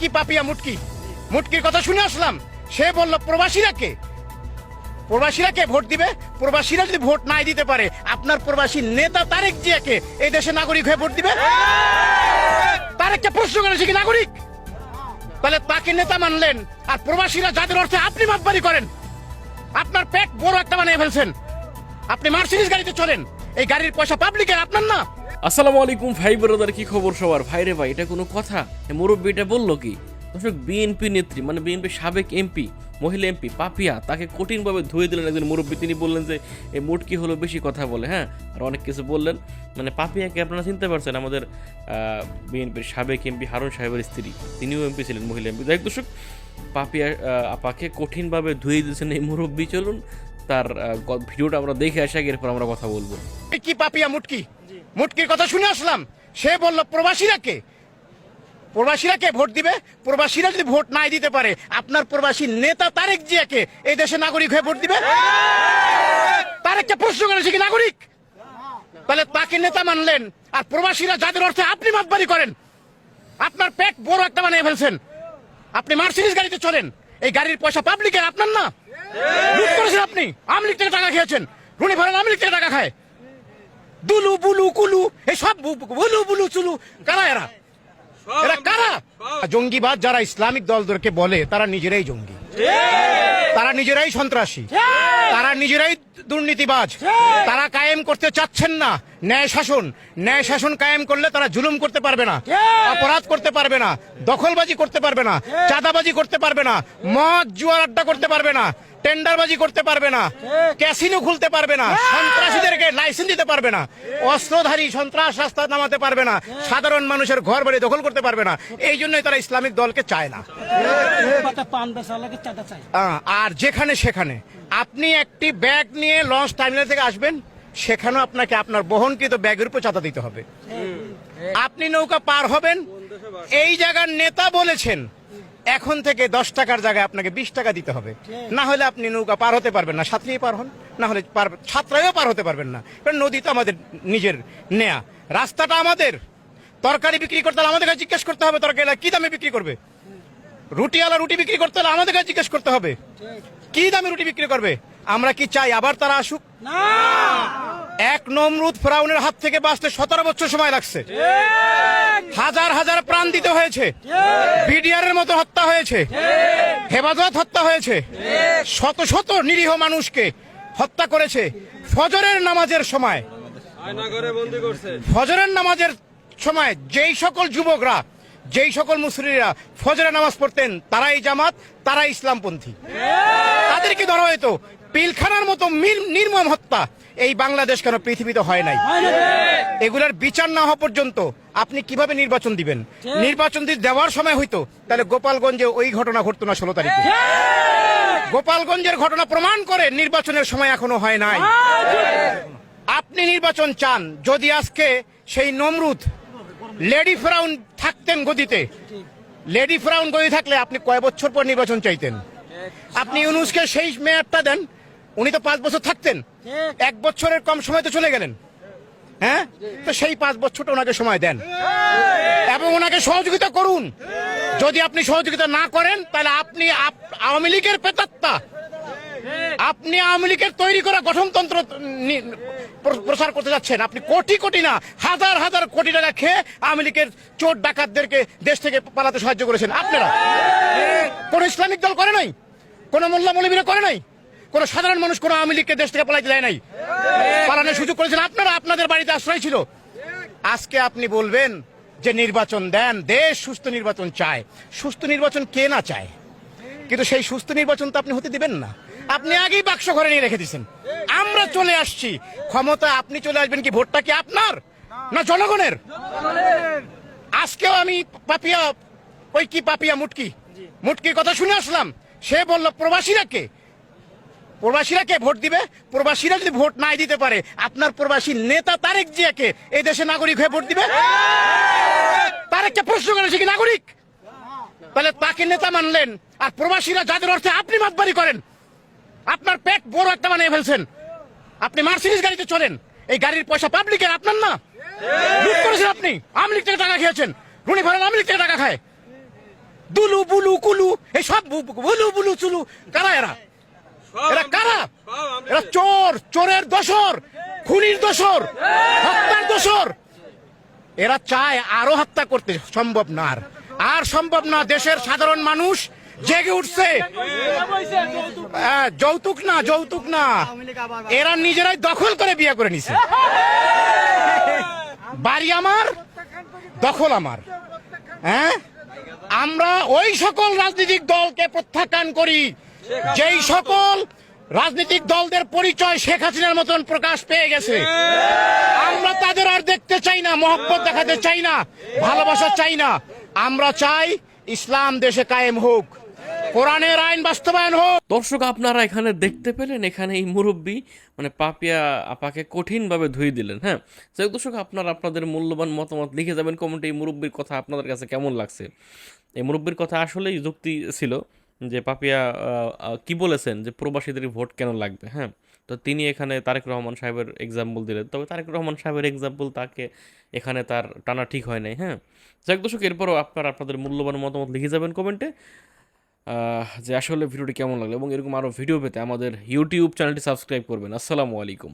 কি পাপিয়া মুটকি? মুটকির কথা শুনে আসলাম। সে বলল, প্রবাসীরা কে? ভোট দিবে? প্রবাসীরা যদি ভোট নাই দিতে পারে, আপনার প্রবাসী নেতা তারেক জিয়াকে এই দেশে নাগরিক হয়ে ভোট দিবে? তারেককে প্রশ্ন করেছে কি নাগরিক? তাহলে তাকে নেতা মানলেন, আর প্রবাসীরা যাদের অর্থে আপনি মাপবারি করেন, আপনার পেট বড় একটা বানিয়ে ফেলছেন। আপনি মার্সিডিজ গাড়িতে চলেন, এই গাড়ির পয়সা পাবলিকের, আপনার না? আসসালামু আলাইকুম ভাই ব্রাদার, কি খবর সবার? ভাই রে ভাই, এটা কোনো কথা? মুরব্বী এটা বলল কি? দর্শক, বিএনপি নেত্রী মানে বিএনপি সাবেক এমপি, মহিলা এমপি পাপিয়া, তাকে কঠিনভাবে ধুয়ে দিলেন একজন মুরব্বী। তিনি বললেন যে এই মুটকি হলো বেশি কথা বলে? হ্যাঁ আর অনেক কিছু বললেন। মানে পাপিয়াকে আপনারা চিনতে পারছেন, আমাদের বিএনপির সাবেক এমপি হারুন সাহেবের স্ত্রী। তিনিও এমপি ছিলেন, মহিলা এমপি। যাই দর্শক, পাপিয়া আপাকে কঠিনভাবে ধুয়ে দিয়েছেন এই মুরব্বী। চলুন, তার ভিডিওটা আমরা দেখে আসি এরপর আমরা কথা বলব। কি পাপিয়া মুটকি? মুটকির কথা শুনে আসলাম। সে বলল, প্রবাসীরা কে? প্রবাসীরা কে? ভোট দিবে? প্রবাসীরা যদি ভোট নাই দিতে পারে, আপনার প্রবাসী নেতা তারেক জিয়াকে এই দেশে নাগরিক হয়ে ভোট দিবে? তারেককে প্রশ্ন করেছে কি নাগরিক? তাহলে তাকে নেতা মানলেন, আর প্রবাসীরা যাদের অর্থে আপনি মাপবারি করেন, আপনার পেট বড় একটা বানিয়ে ফেলছেন। আপনি মার্সিডিজ গাড়িতে চলেন, এই গাড়ির পয়সা পাবলিকের, আপনার না? করেছেন আপনি, আওয়ামী লীগ থেকে টাকা খেয়েছেন, রুনি ভরেন আওয়ামী লীগ থেকে টাকা খায়। দুলু বুলু কুলু এই সব বু- বু- বুলু বুলু চুলু। কারা এরা? এরা কারা? জঙ্গিবাদ যারা ইসলামিক দলদেরকে বলে তারা নিজেরাই জঙ্গি। তারা নিজেরাই সন্ত্রাসী। তারা নিজেরাই দুর্নীতিবাজ তারা কায়েম করতে চাচ্ছেন না ন্যায় শাসন ন্যায় শাসন কায়েম করলে তারা জুলুম করতে পারবে না অপরাধ করতে পারবে না দখলবাজি করতে পারবে না চাঁদাবাজি করতে পারবে না মদ জুয়ার আড্ডা করতে পারবে না টেন্ডারবাজি করতে পারবে না ক্যাসিনো খুলতে পারবে না সন্ত্রাসীদেরকে লাইসেন্স দিতে পারবে না অস্ত্রধারী সন্ত্রাস রাস্তা নামাতে পারবে না সাধারণ মানুষের ঘর বাড়ি দখল করতে পারবে না এই জন্যই তারা ইসলামিক দলকে চায় না আর যেখানে সেখানে আপনি একটি ব্যাগ নিয়ে লঞ্চ টার্মিনাল থেকে আসবেন, সেখানেও আপনাকে আপনার বহনকৃত ব্যাগের উপর চাঁদা দিতে হবে। আপনি নৌকা পার হবেন, এই জায়গার নেতা বলেছেন, এখন থেকে দশ টাকার জায়গায় আপনাকে বিশ টাকা দিতে হবে। না হলে আপনি নৌকা পার হতে পারবেন না সাঁতরিয়ে পার হন, না হলে পার পার হতে পারবেন না। কারণ নদী তো আমাদের নিজের নেয়া। রাস্তাটা আমাদের। তরকারি বিক্রি করতে হলে আমাদের কাছে জিজ্ঞেস করতে হবে তরকারি কি দামে বিক্রি করবে? রুটিওয়ালা রুটি বিক্রি করতে হলে আমাদের কাছে জিজ্ঞেস করতে হবে। কি দামে রুটি বিক্রি করবে? আমরা কি চাই আবার তারা আসুক? না। এক নমরুদ ফ্রাউনের হাত থেকে বাঁচতে সতেরো বছর সময় লাগছে। হাজার হাজার প্রাণ দিতে হয়েছে। বিডিআর এর মতো হত্যা হয়েছে। হেফাজত হত্যা হয়েছে। শত শত নিরীহ মানুষকে হত্যা করেছে ফজরের নামাজের সময়। ফজরের নামাজের সময় যেই সকল যুবকরা যেই সকল মুসলিরা ফজরা নামাজ পড়তেন, তারাই জামাত, তারাই ইসলামপন্থী। তাদেরকে ধরা হয়তো পিলখানার মতো নির্মম হত্যা এই বাংলাদেশ কেন পৃথিবীতে হয় নাই? এগুলার বিচার না হওয়া পর্যন্ত আপনি কীভাবে নির্বাচন দিবেন? নির্বাচন দেওয়ার সময় হইতো তাহলে গোপালগঞ্জে ওই ঘটনা ঘটতো না ষোলো তারিখে। গোপালগঞ্জের ঘটনা প্রমাণ করে নির্বাচনের সময় এখনও হয় নাই। আপনি নির্বাচন চান, যদি আজকে সেই নমরুদ লেডি ফ্রাউন থাকতেন গদিতে। লেডি ফ্রাউন গদি থাকলে আপনি কয় বছর পর নির্বাচন চাইতেন? আপনি ইউনুসকে সেই মেয়াদটা দেন, উনি তো পাঁচ বছর থাকতেন। এক বছরের কম সময় তো চলে গেলেন। হ্যাঁ? তো সেই পাঁচ বছরটা ওনাকে সময় দেন। এবং ওনাকে সহযোগিতা করুন। যদি আপনি সহযোগিতা না করেন, তাহলে আপনি আপ- আওয়ামী লীগের পেতাত্তা আপনি আওয়ামী লীগের তৈরি করা গঠনতন্ত্র নি- প্র- প্রচার করতে যাচ্ছেন। আপনি কোটি কোটি না, হাজার হাজার কোটি টাকা খেয়ে আওয়ামী লীগের চোর ডাকাতদেরকে দেশ থেকে পালাতে সাহায্য করেছেন। আপনারা? কোন ইসলামিক দল করে নাই? কোন মোল্লা মৌলবীরা করে নাই? কোন সাধারণ মানুষ কোন আওয়ামী লীগকে দেশ থেকে পালাইতে দেয় নাই? পালানোর সুযোগ করেছেন আপনারা? আপনাদের বাড়িতে আশ্রয় ছিল। আজকে আপনি বলবেন যে নির্বাচন দেন, দেশ সুস্থ নির্বাচন চায়। সুস্থ নির্বাচন কে না চায়? কিন্তু সেই সুস্থ নির্বাচন তো আপনি হতে দিবেন না। আপনি আগেই বাক্স ঘরে নিয়ে রেখে দিয়েছেন। আমরা চলে আসছি। ক্ষমতা আপনি চলে আসবেন কি? ভোটটা কি আপনার? না জনগণের? আজকেও আমি পাপিয়া, ওই কি পাপিয়া মুটকি? মুটকির কথা শুনে আসলাম। সে বলল, প্রবাসীরা কে? প্রবাসীরা কে ভোট দিবে? প্রবাসীরা যদি ভোট নাই দিতে পারে, আপনার প্রবাসী নেতা তারেক জিয়াকে এই দেশে নাগরিক হয়ে ভোট দিবে? তারেককে প্রশ্ন করেছে কি নাগরিক? তাহলে তাকে নেতা মানলেন। আর প্রবাসীরা যাদের অর্থে আপনি মাতবারি করেন, আপনার পেট বড় একটা বানিয়ে ফেলছেন। আপনি মার্সিডিজ গাড়িতে চলেন। এই গাড়ির পয়সা পাবলিকের আপনার না? লুট করেছেন আপনি। আওয়ামী লীগ থেকে টাকা খেয়েছেন। রুনি ভরেন আওয়ামী লীগ থেকে টাকা খায়। কুলু কুলু এসব বু- বু- বুলু বুলু চুলু। কারা এরা? এরা কারা? এরা চোর চোরের দোসর খুনির দোসর হত্যার দোসর এরা চায় আরও হত্যা করতে সম্ভব না আর সম্ভব না দেশের সাধারণ মানুষ জেগে উঠছে। আহ, যৌতুক না যৌতুক না। এরা নিজেরাই দখল করে বিয়ে করে নিছে। বাড়ি আমার দখল আমার। হ্যাঁ? আমরা ওই সকল রাজনৈতিক দলকে প্রত্যাখ্যান করি। যেই সকল রাজনৈতিক দলদের পরিচয় শেখ হাসিনার মতন প্রকাশ পেয়ে গেছে। আমরা তাদের আর দেখতে চাই না মহব্বত দেখাতে চাই না ভালোবাসা চাই না। আমরা চাই ইসলাম দেশে কায়েম হোক। কোরআনের আইন বাস্তবায়ন হোক। দর্শক, আপনারা এখানে দেখতে পেলেন, এখানে এই মুরব্বী মানে পাপিয়া আপাকে কঠিনভাবে ধুয়ে দিলেন হ্যাঁ? যাই দর্শক, আপনারা আপনাদের মূল্যবান মতামত লিখে যাবেন কমেন্টে এই মুরব্বীর কথা আপনাদের কাছে কেমন লাগছে? এই মুরব্বীর কথা আসলেই যুক্তি ছিল যে পাপিয়া কি বলেছেন যে প্রবাসীদের ভোট কেন লাগবে হ্যাঁ? তো তিনি এখানে তারেক রহমান সাহেবের এক্সাম্পল দিলেন। তবে তারেক রহমান সাহেবের এক্সাম্পল তাকে এখানে তার টানা ঠিক হয় নাই হ্যাঁ? যাই দর্শক, এরপরও আপনারা আপনাদের মূল্যবান মতামত লিখে যাবেন কমেন্টে। যে আসলে ভিডিওটি কেমন লাগল এবং এরকম আরও ভিডিও পেতে আমাদের ইউটিউব চ্যানেলটি সাবস্ক্রাইব করবেন। আসসালামু আলাইকুম।